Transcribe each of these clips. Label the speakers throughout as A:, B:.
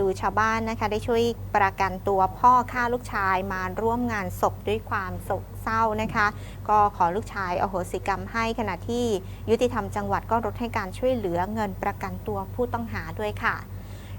A: ดูชาวบ้านนะคะ ได้ช่วยประกันตัวพ่อฆ่าลูกชายมาร่วมงานศพด้วยความโศกเศร้านะคะ ก็ขอลูกชายอโหสิกรรมให้ขณะที่ยุติธรรมจังหวัดก็ลดให้การช่วยเหลือเงินประกันตัวผู้ต้องหาด้วยค่ะ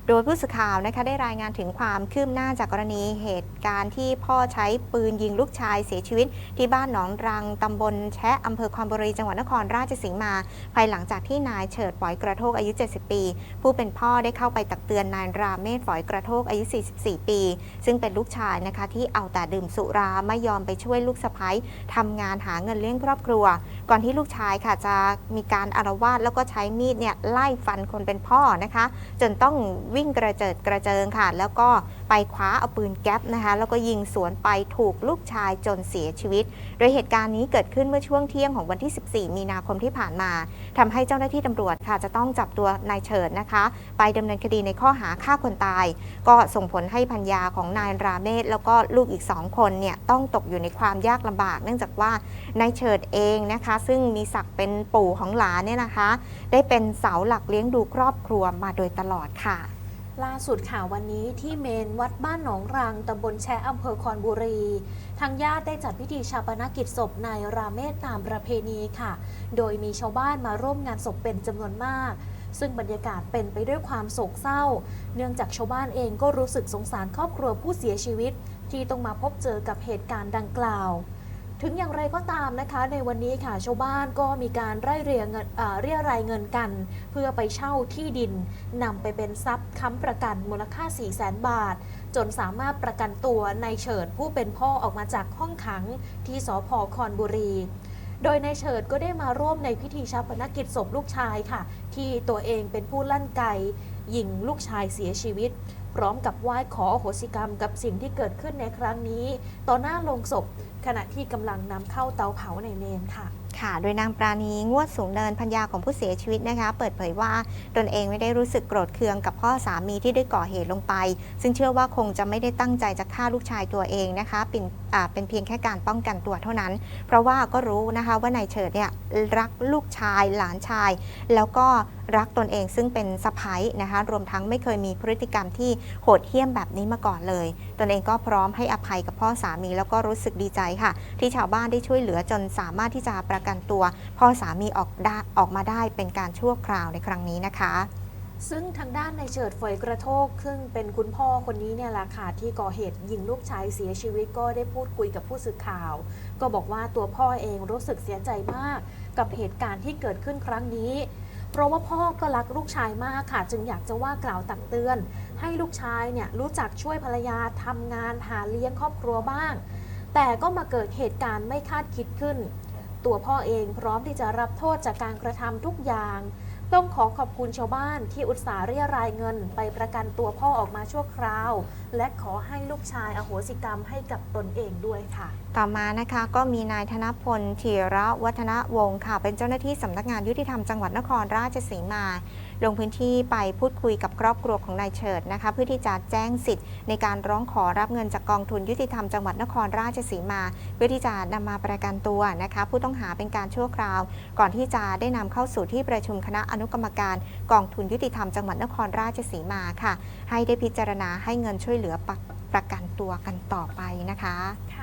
A: โดยผู้สื่อข่าวนะคะได้รายงานถึงความคืบหน้าจากกรณีเหตุการณ์ที่พ่อใช้ปืนยิงลูกชายเสียชีวิต ที่บ้านหนองรังตำบลแชะอำเภอคอนบุรีจังหวัดนครราชสีมา ภายหลังจากที่นายเฉิดฝอยกระโทกอายุ 70 ปี ผู้เป็นพ่อได้เข้าไปตักเตือนนายราเมศฝอยกระโทกอายุ 44 ปี ซึ่งเป็นลูกชายนะคะที่เอาแต่ดื่มสุราไม่ยอมไปช่วยลูกสะใภ้ทำงานหาเงินเลี้ยงครอบครัว ก่อนที่ลูกชายค่ะจะมีการอารวาสแล้วก็ใช้มีดเนี่ยไล่ฟันคนเป็นพ่อนะคะ จนต้องวิ่งกระเจิดกระเจิงค่ะ แล้วก็ไปคว้าเอาปืนแก๊ปนะคะ แล้วก็ยิงสวนไปถูกลูกชายจนเสียชีวิต โดยเหตุการณ์นี้เกิดขึ้นเมื่อช่วงเที่ยงของวันที่ 14 มีนาคมที่ผ่านมาทำให้เจ้าหน้าที่ตำรวจค่ะ จะต้องจับตัวนายเฉิดนะคะ ไปดำเนินคดีในข้อหาฆ่าคนตาย ก็ส่งผลให้พัญญาของนายราเมศแล้วก็ลูกอีกสองคนเนี่ยต้องตกอยู่ในความยากลำบาก เนื่องจากว่านายเฉิดเองนะคะ ซึ่งมีศักดิ์เป็นปู่ของหลานเนี่ยนะคะ ได้เป็นเสาหลักเลี้ยงดูครอบครัวมาโดยตลอดค่ะ
B: ล่าสุดค่ะวันนี้ที่เมนวัดบ้านหนองรังตำบลแชอำเภอคอนบุรี ทางญาติได้จัดพิธีชาปนกิจศพนายราเมศตามประเพณีค่ะ โดยมีชาวบ้านมาร่วมงานศพเป็นจำนวนมาก ซึ่งบรรยากาศเป็นไปด้วยความโศกเศร้า เนื่องจากชาวบ้านเองก็รู้สึกสงสารครอบครัวผู้เสียชีวิต ที่ต้องมาพบเจอกับเหตุการณ์ดังกล่าว ถึงอย่างไรก็ตามนะคะ ในวันนี้ค่ะชาวบ้านก็มีการไร่เรียงเงินเรียรายเงินกัน เพื่อไปเช่าที่ดินนำไปเป็นทรัพย์ค้ำประกันมูลค่า 4 0 0แสนบาท จนสามารถประกันตัวในเฉิดผู้เป็นพ่อออกมาจากห้องขังที่สพคอนบุรีโดยนายเฉิดก็ได้มาร่วมในพิธีชาปนกิจศพลูกชายค่ะ ที่ตัวเองเป็นผู้ลั่นไกยิงลูกชายเสียชีวิต พร้อมกับไหว้ขออโหสิกรรมกับสิ่งที่เกิดขึ้นในครั้งนี้ ต่อหน้าโลงศพขณะที่กำลังนำเข้าเตาเผาในเมนค่ะ
A: ค่ะ โดยนางปราณีงวดสูงเนินพัญญาของผู้เสียชีวิตนะคะ เปิดเผยว่าตนเองไม่ได้รู้สึกโกรธเคืองกับพ่อสามีที่ได้ก่อเหตุลงไป ซึ่งเชื่อว่าคงจะไม่ได้ตั้งใจจะฆ่าลูกชายตัวเองนะคะเป็นอ่าเป็นเพียงแค่การป้องกันตัวเท่านั้น เพราะว่าก็รู้นะคะว่านายเฉิดเนี่ยรักลูกชายหลานชาย แล้วก็รักตนเองซึ่งเป็นสะพ้ยนะคะ รวมทั้งไม่เคยมีพฤติกรรมที่โหดเหี้ยมแบบนี้มาก่อนเลย ตนเองก็พร้อมให้อภัยกับพ่อสามี แล้วก็รู้สึกดีใจค่ะ ที่ชาวบ้านได้ช่วยเหลือจนสามารถที่จะประกันตัวพ่อสามีออกได้ออกมาได้เป็นการชั่วคราวในครั้งนี้นะคะ
B: ซึ่งทางด้านในเฉิดฝอยกระโทกซึ่งเป็นคุณพ่อคนนี้เนี่ยแหละค่ะที่ก่อเหตุยิงลูกชายเสียชีวิตก็ได้พูดคุยกับผู้สื่อข่าว ก็บอกว่าตัวพ่อเองรู้สึกเสียใจมาก กับเหตุการณ์ที่เกิดขึ้นครั้งนี้เพราะว่าพ่อก็รักลูกชายมากค่ะ จึงอยากจะว่ากล่าวตักเตือน ให้ลูกชายเนี่ยรู้จักช่วยภรรยาทำงานหาเลี้ยงครอบครัวบ้าง แต่ก็มาเกิดเหตุการณ์ไม่คาดคิดขึ้น ตัวพ่อเองพร้อมที่จะรับโทษจากการกระทำทุกอย่าง ต้องขอขอบคุณชาวบ้านที่อุตส่าห์เรียรายเงิน ไปประกันตัวพ่อออกมาชั่วคราว และขอให้ลูกชายอโหสิกรรมให้กับตนเองด้วยค่ะ
A: ต่อมานะคะก็มีนายธนพลธีระวัฒนวงศ์ค่ะ เป็นเจ้าหน้าที่สำนักงานยุติธรรมจังหวัดนครราชสีมา ลงพื้นที่ไปพูดคุยกับครอบครัวของนายเฉิดนะคะ เพื่อที่จะแจ้งสิทธิ์ในการร้องขอรับเงินจากกองทุนยุติธรรมจังหวัดนครราชสีมา เพื่อที่จะนำมาประกันตัวนะคะ ผู้ต้องหาเป็นการชั่วคราว ก่อนที่จะได้นำเข้าสู่ที่ประชุมคณะอนุกรรมการกองทุนยุติธรรมจังหวัดนครราชสีมาค่ะ ให้ได้พิจารณาให้เงินช่วยเหลือประประกันตัวกันต่อไปนะคะ
B: ค่ะ